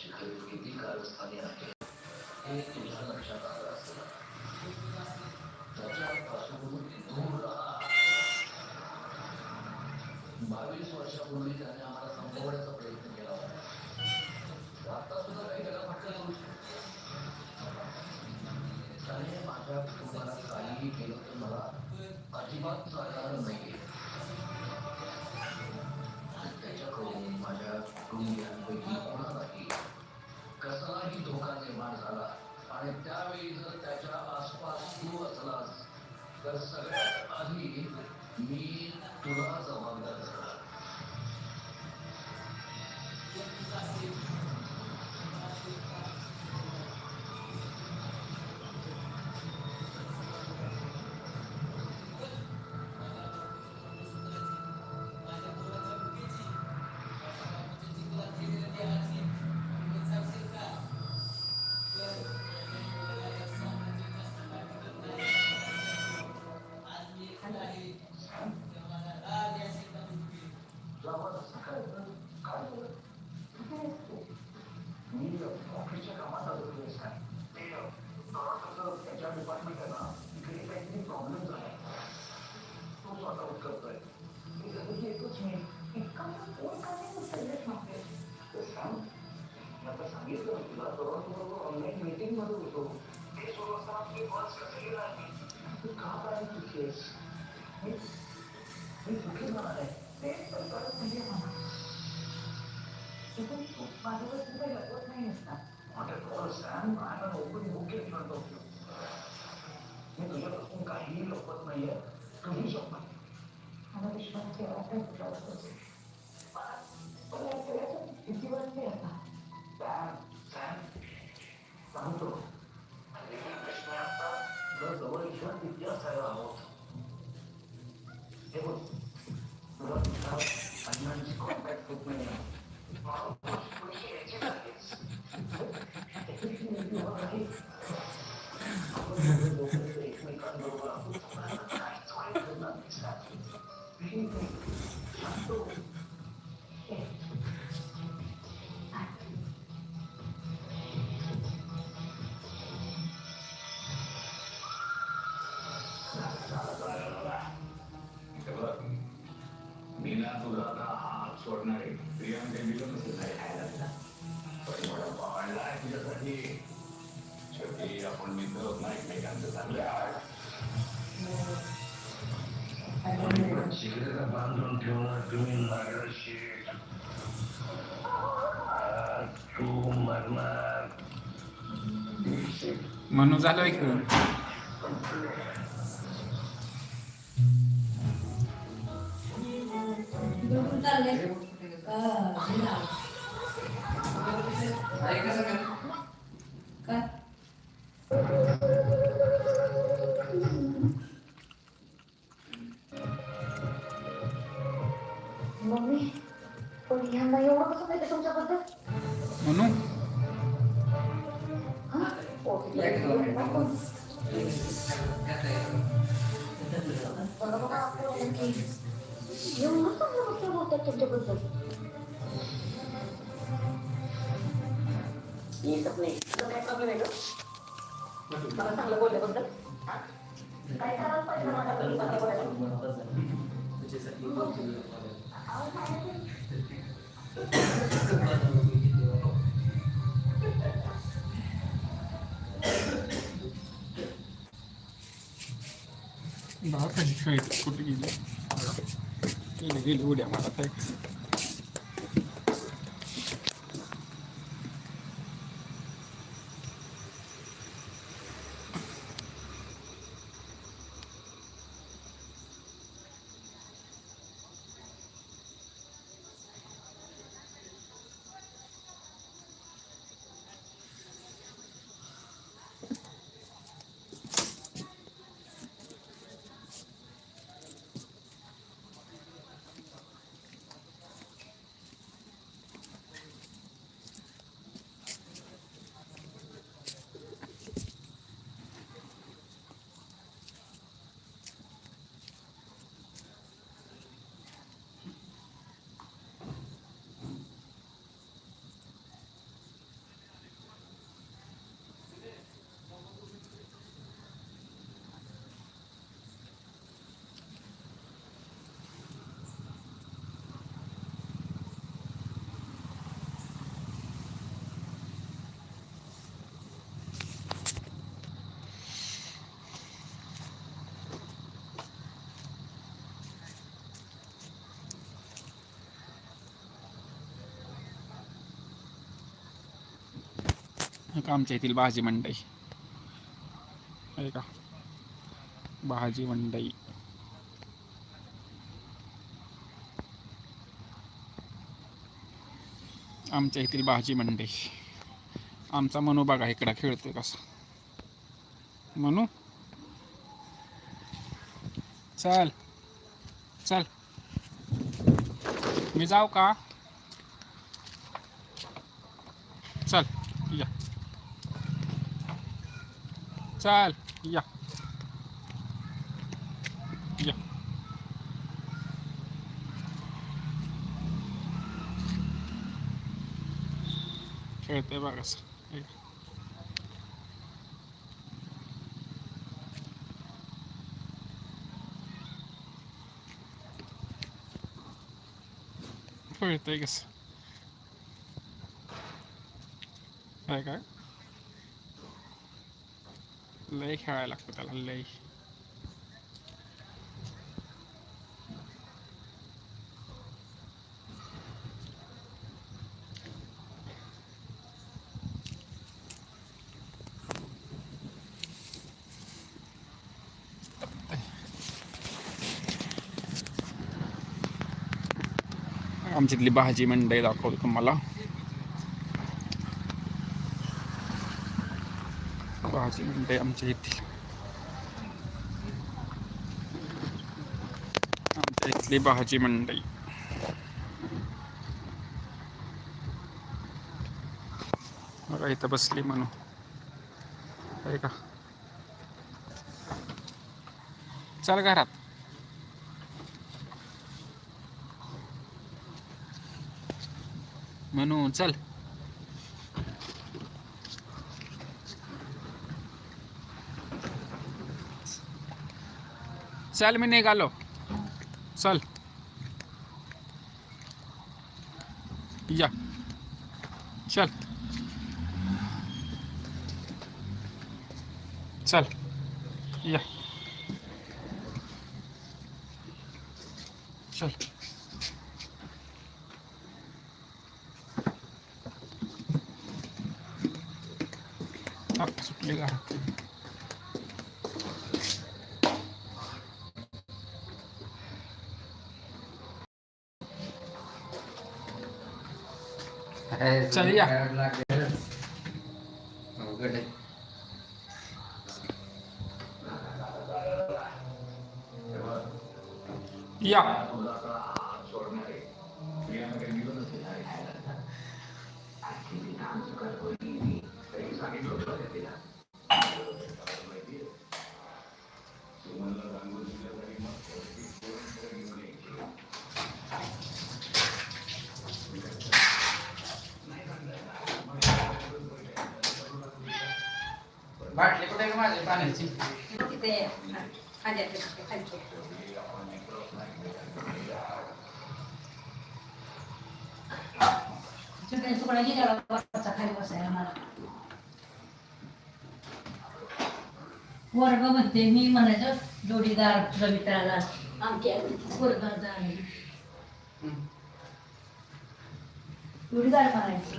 शिखर किती कारस्थानी आहे हे तुझ्या लक्षात आलं असेल त्याच्यापासून दूर राहा बावीस वर्षापूर्वी त्याने आम्हाला संपवण्याचा प्रयत्न केला होता आता सुद्धा काही त्याला फटका करू त्याने माझ्या कुटुंबाला काहीही केलं तर मला अजिबात चालणार नाही त्याच्याकडून माझ्या कुटुंबियांपैकी तर आधी मी सांगितलं ना तुला बरोबर ऑनलाईन मीटिंगमध्ये होतो. काहीही लपवत नाहीये तुम्ही शपथ मला विश्वास ठेवायचा आहे तुझ्यावर पण आता सॅम सांगतो हल्लीचे प्रश्न तुझा आता हात सोडणार प्रियांका खायला. पण एवढा पाळला आहे तुझ्यासाठी शेवटी आपण मित्र होत नाही एकमेकांचं चांगलं आहे शिकलेला बांधून ठेवणं तुम्ही नागर शेठ आज तू मरणार. म्हणून झालं आहे चांगलं बोलल्याबद्दल हा? काय करायला पाहिजे कुठे गेली? गेली गेली उड्या मला काय आमच्या येथील भाजी मंडई. आहे का? भाजी मंडई. आमच्या येथील भाजी मंडई. आमचा मनू बघा इकडं खेळतोय कसा. मनू? चल. चल. मी जाऊ का चल या चल या या खेळते बघ असं हे. खेळतंय कसं काय काय लय खेळायला लागतं त्याला लय आमच्यातली भाजी मंडई दाखवतो तुम्हाला भाजी मंडई आमच्या इथली आमच्या इथली भाजी मंडई बघा इथं बसली म्हणू आहे का चल घरात म्हणून चल चल मी निघालो. चल. या. चल. चल. या. चल. आता का? चल या या बाटली पाण्याची. खाली तुकडा गेला खाली बसायला मला. वर्ग म्हणते मी म्हणायचं जोडीदार तुझ्या मित्राला आमच्या जोडीदार म्हणायचं